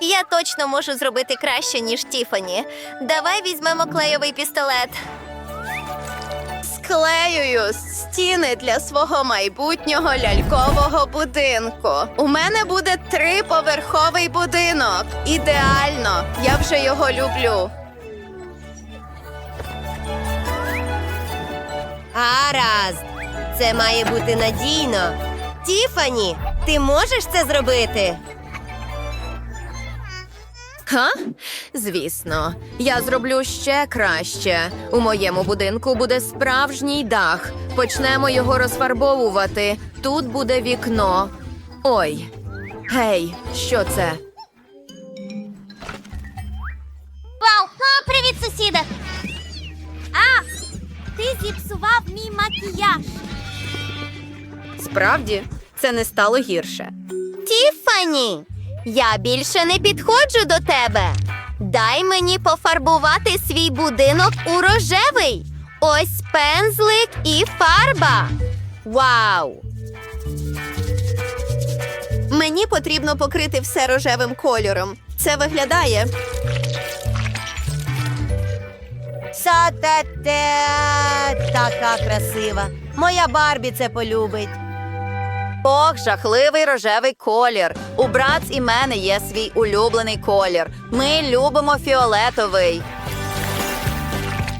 Я точно можу зробити краще, ніж Тіфані. Давай візьмемо клейовий пістолет. Склеюю стіни для свого майбутнього лялькового будинку. У мене буде триповерховий будинок. Ідеально! Я вже його люблю. Гаразд. Це має бути надійно. Тіфані, ти можеш це зробити? Ха? Звісно, я зроблю ще краще. У моєму будинку буде справжній дах. Почнемо його розфарбовувати. Тут буде вікно. Ой. Гей, що це? Вау! А, привіт, сусіда! А! Ти зіпсував мій макіяж. Справді, це не стало гірше. Тіфані, я більше не підходжу до тебе. Дай мені пофарбувати свій будинок у рожевий. Ось пензлик і фарба. Вау! Мені потрібно покрити все рожевим кольором. Це виглядає. Са-те-те, така красива. Моя Барбі це полюбить. Ох, жахливий рожевий колір. У братц і мене є свій улюблений колір. Ми любимо фіолетовий.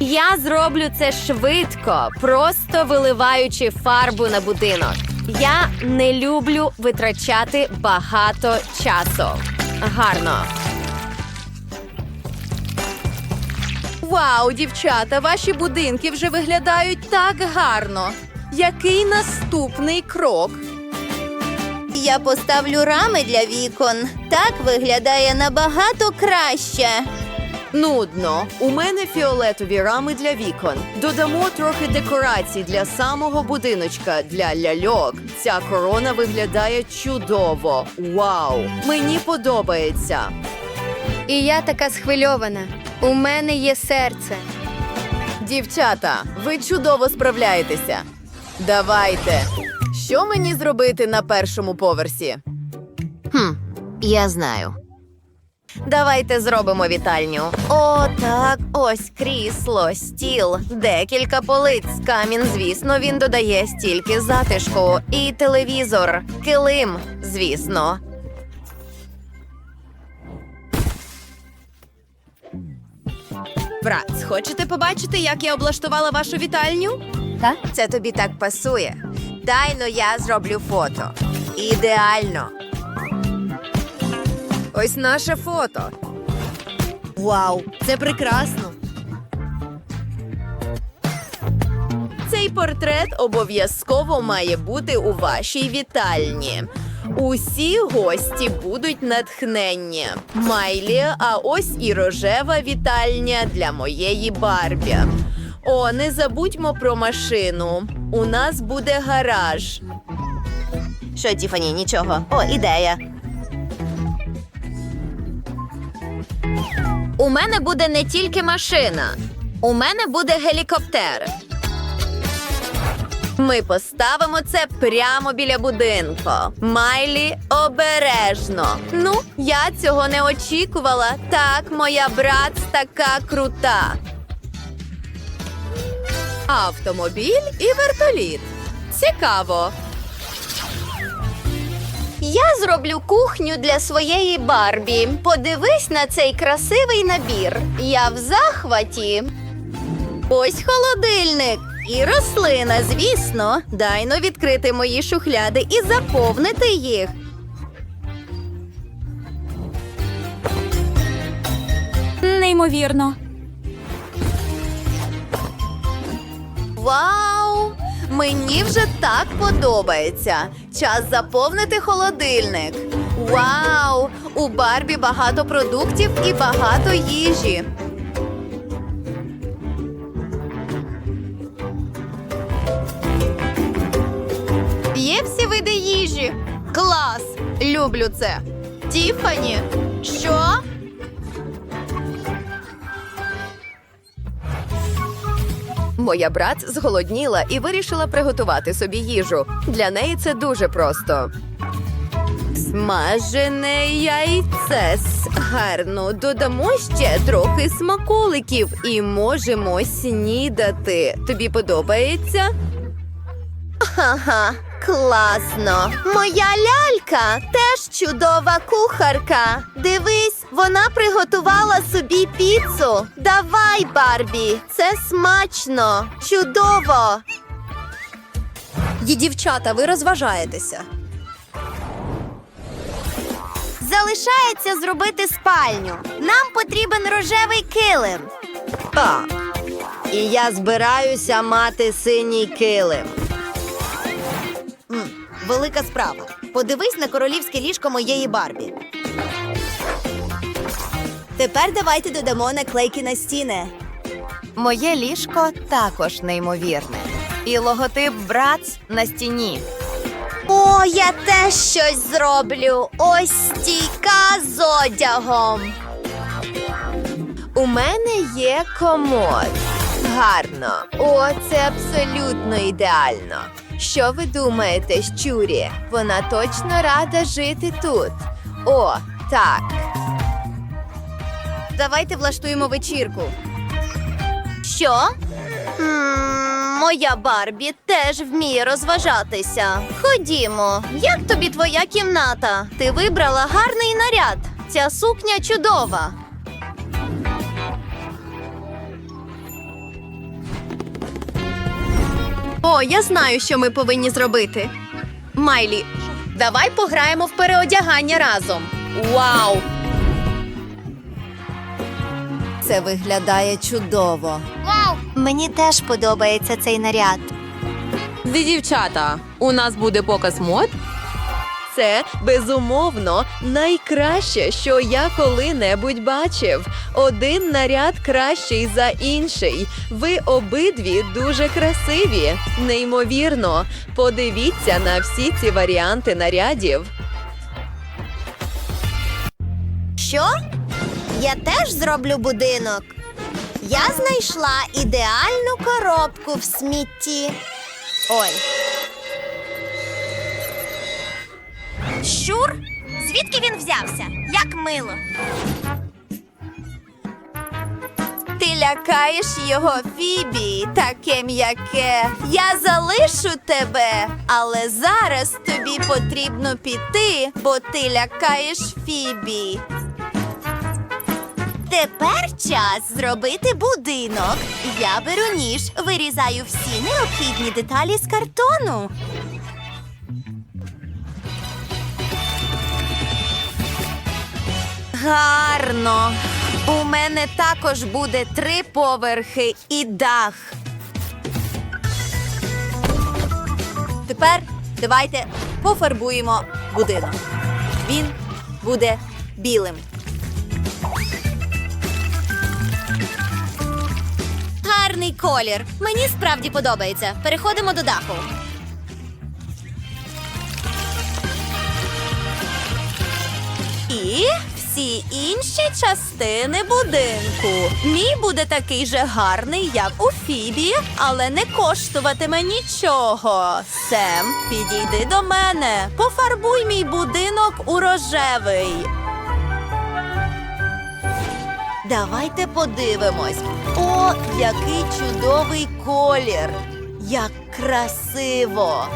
Я зроблю це швидко, просто виливаючи фарбу на будинок. Я не люблю витрачати багато часу. Гарно. Вау, дівчата, ваші будинки вже виглядають так гарно. Який наступний крок? Я поставлю рами для вікон. Так виглядає набагато краще. Нудно. У мене фіолетові рами для вікон. Додамо трохи декорацій для самого будиночка для ляльок. Ця корона виглядає чудово. Вау! Мені подобається. І я така схвильована. У мене є серце. Дівчата, ви чудово справляєтеся. Давайте. Що мені зробити на першому поверсі? Хм, я знаю. Давайте зробимо вітальню. О, так, ось крісло, стіл, декілька полиць. Камін, звісно, він додає стільки затишку. І телевізор, килим, звісно. Брат, хочете побачити, як я облаштувала вашу вітальню? Так. Це тобі так пасує. Дайно я зроблю фото. Ідеально. Ось наше фото. Вау, це прекрасно. Цей портрет обов'язково має бути у вашій вітальні. Усі гості будуть натхненні. Майлі, а ось і рожева вітальня для моєї Барбі. О, не забудьмо про машину. У нас буде гараж. Що, Тіфані, нічого. О, ідея. У мене буде не тільки машина, у мене буде гелікоптер. Ми поставимо це прямо біля будинку. Майлі обережно. Ну, я цього не очікувала. Так, моя брат така крута. Автомобіль і вертоліт. Цікаво. Я зроблю кухню для своєї Барбі. Подивись на цей красивий набір. Я в захваті. Ось холодильник. І рослина, звісно. Дайно відкрити мої шухляди і заповнити їх. Неймовірно. Вау! Мені вже так подобається. Час заповнити холодильник. Вау! У Барбі багато продуктів і багато їжі. Є всі види їжі. Клас! Люблю це. Тіфані, що? Моя брат зголодніла і вирішила приготувати собі їжу. Для неї це дуже просто. Смажене яйце. Гарно. Додамо ще трохи смаколиків і можемо снідати. Тобі подобається? Ага, класно. Моя лялька теж чудова кухарка. Дивись, вона приготувала собі піцу. Давай, Барбі, це смачно, чудово. Ді дівчата, ви розважаєтеся. Залишається зробити спальню. Нам потрібен рожевий килим. Так. І я збираюся мати синій килим. М, велика справа. Подивись на королівське ліжко моєї Барбі. Тепер давайте додамо наклейки на стіни. Моє ліжко також неймовірне. І логотип Братс на стіні. О, я теж щось зроблю. Ось стійка з одягом. У мене є комод. Гарно. О, це абсолютно ідеально. Що ви думаєте, щурі? Вона точно рада жити тут. О, так. Давайте влаштуємо вечірку. Що? моя Барбі теж вміє розважатися. Ходімо, як тобі твоя кімната? Ти вибрала гарний наряд. Ця сукня чудова. О, я знаю, що ми повинні зробити. Майлі, давай пограємо в переодягання разом. Вау! Це виглядає чудово. Мені теж подобається цей наряд. Ді дівчата, у нас буде показ мод. Це безумовно найкраще, що я коли-небудь бачив. Один наряд кращий за інший. Ви обидві дуже красиві. Неймовірно. Подивіться на всі ці варіанти нарядів. Що? Я теж зроблю будинок. Я знайшла ідеальну коробку в смітті. Ой. Щур? Звідки він взявся? Як мило. Ти лякаєш його, Фібі, таке м'яке. Я залишу тебе, але зараз тобі потрібно піти, бо ти лякаєш Фібі. Тепер час зробити будинок. Я беру ніж, вирізаю всі необхідні деталі з картону. Гарно. У мене також буде три поверхи і дах. Тепер давайте пофарбуємо будинок. Він буде білим. Гарний колір. Мені справді подобається. Переходимо до даху. І всі інші частини будинку. Мій буде такий же гарний, як у Фібі, але не коштуватиме нічого. Сем, підійди до мене. Пофарбуй мій будинок у рожевий. Давайте подивимось. О, який чудовий колір! Як красиво!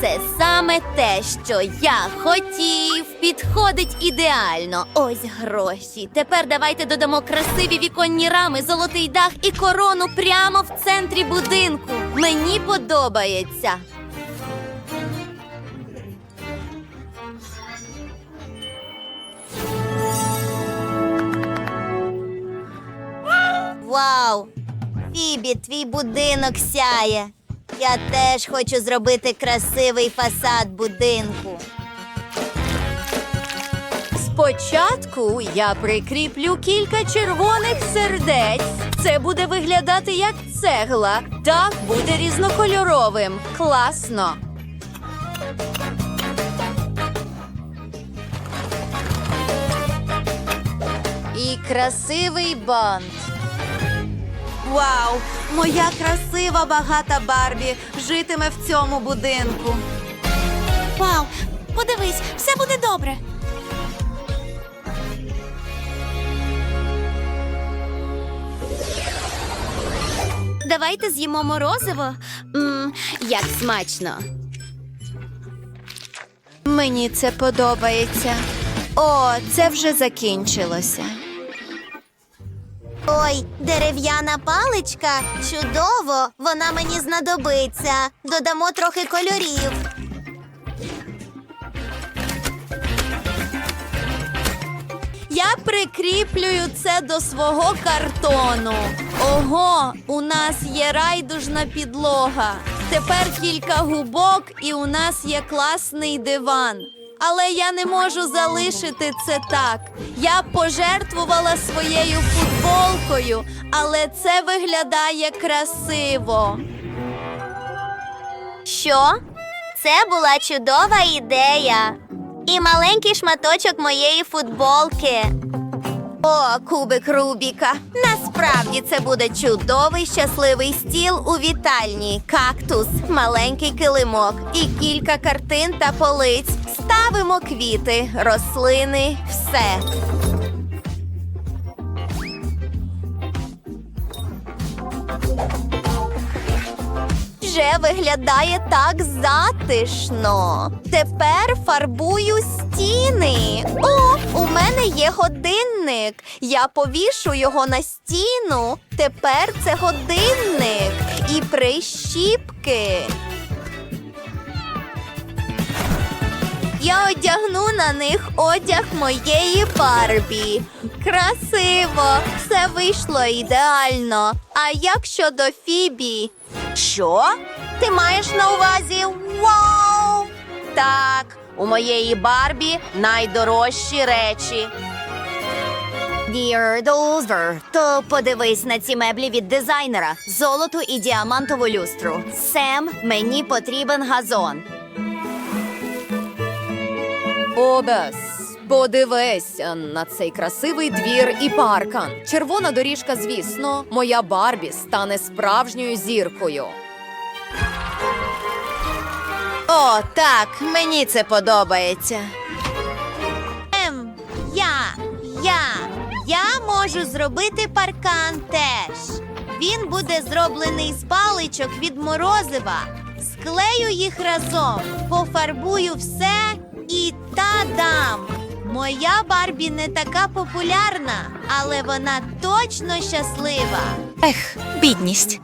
Це саме те, що я хотів. Підходить ідеально. Ось гроші. Тепер давайте додамо красиві віконні рами, золотий дах і корону прямо в центрі будинку. Мені подобається. Вау! Фібі, твій будинок сяє. Я теж хочу зробити красивий фасад будинку. Спочатку я прикріплю кілька червоних сердець. Це буде виглядати як цегла. Дах буде різнокольоровим. Класно. І красивий бант. Вау! Моя красива багата Барбі житиме в цьому будинку. Вау! Подивись, все буде добре. Давайте з'їмо морозиво. М, як смачно. Мені це подобається. О, це вже закінчилося. Ой, дерев'яна паличка. Чудово! Вона мені знадобиться. Додамо трохи кольорів. Я прикріплюю це до свого картону. Ого, у нас є райдужна підлога. Тепер кілька губок, і у нас є класний диван. Але я не можу залишити це так. Я пожертвувала своєю футболкою, але це виглядає красиво. Що? Це була чудова ідея. І маленький шматочок моєї футболки. О, кубик Рубіка. Насправді це буде чудовий щасливий стіл у вітальні, кактус, маленький килимок і кілька картин та полиць. Ставимо квіти, рослини, все. Вже виглядає так затишно. Тепер фарбую стіни. О, у мене є годинник. Я повішу його на стіну. Тепер це годинник і прищіпки. Я одягну на них одяг моєї Барбі. Красиво, все вийшло ідеально. А як щодо Фібі? Що? Ти маєш на увазі? Вау! Так, у моєї Барбі найдорожчі речі. Dear Dozer, то подивись на ці меблі від дизайнера. Золоту і діамантову люстру. Сем, мені потрібен газон. Обес, подивись на цей красивий двір і паркан. Червона доріжка, звісно, моя Барбі стане справжньою зіркою. О, так, мені це подобається. Ем, я, я, я можу зробити паркан теж. Він буде зроблений з паличок від морозива. Склею їх разом, пофарбую все і та-дам! Моя Барбі не така популярна, але вона точно щаслива. Ех, бідність.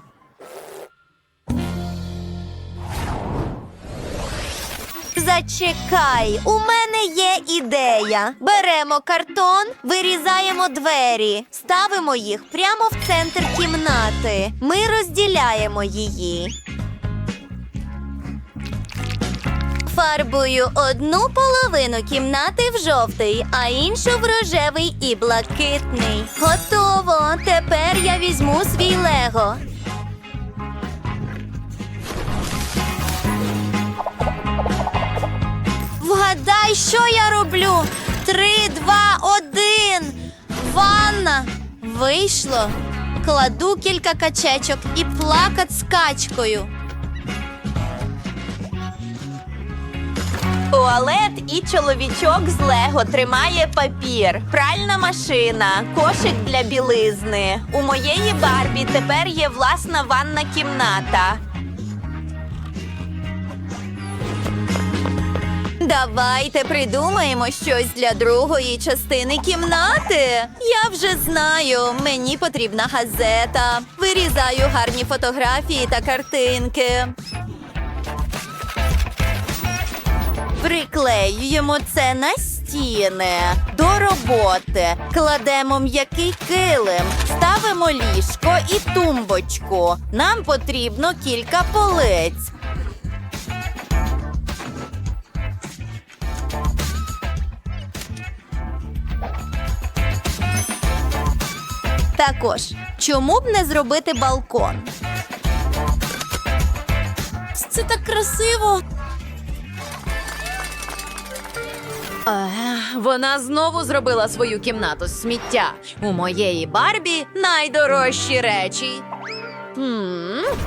Зачекай, у мене є ідея. Беремо картон, вирізаємо двері, ставимо їх прямо в центр кімнати. Ми розділяємо її. Фарбую одну половину кімнати в жовтий, а іншу в рожевий і блакитний. Готово! Тепер я візьму свій лего. Вгадай, що я роблю? Три, два, один. Ванна. Вийшло. Кладу кілька качечок і плакат з качкою. Туалет і чоловічок з Лего тримає папір, пральна машина, кошик для білизни. У моєї Барбі тепер є власна ванна кімната. Давайте придумаємо щось для другої частини кімнати. Я вже знаю, мені потрібна газета. Вирізаю гарні фотографії та картинки. Приклеюємо це на стіни. До роботи. Кладемо м'який килим, ставимо ліжко і тумбочку. Нам потрібно кілька полиць. Також, чому б не зробити балкон? Це так красиво. Вона знову зробила свою кімнату з сміття. У моєї Барбі найдорожчі речі.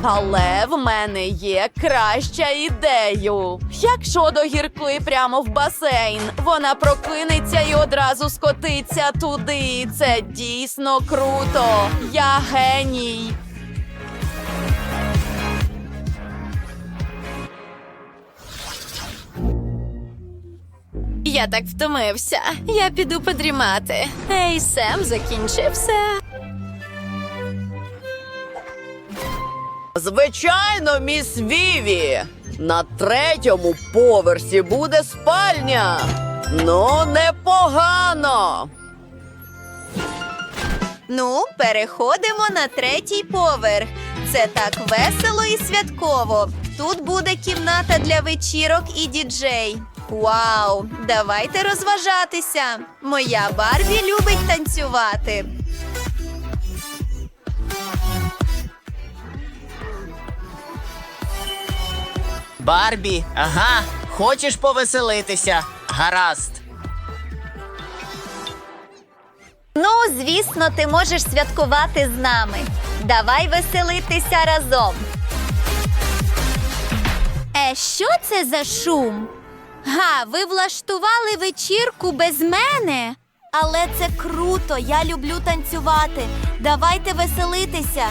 Але в мене є краща ідею. Як щодо гірки прямо в басейн, вона прокинеться і одразу скотиться туди. Це дійсно круто. Я геній. Я так втомився. Я піду подрімати. Ей, Сем закінчив все. Звичайно, міс Віві. На третьому поверсі буде спальня. Ну, непогано. Ну, переходимо на третій поверх. Це так весело і святково. Тут буде кімната для вечірок і діджей. Вау! Давайте розважатися. Моя Барбі любить танцювати. Барбі, ага, хочеш повеселитися? Гаразд. Ну, звісно, ти можеш святкувати з нами. Давай веселитися разом. Е, що це за шум? Га, ви влаштували вечірку без мене? Але це круто, я люблю танцювати. Давайте веселитися.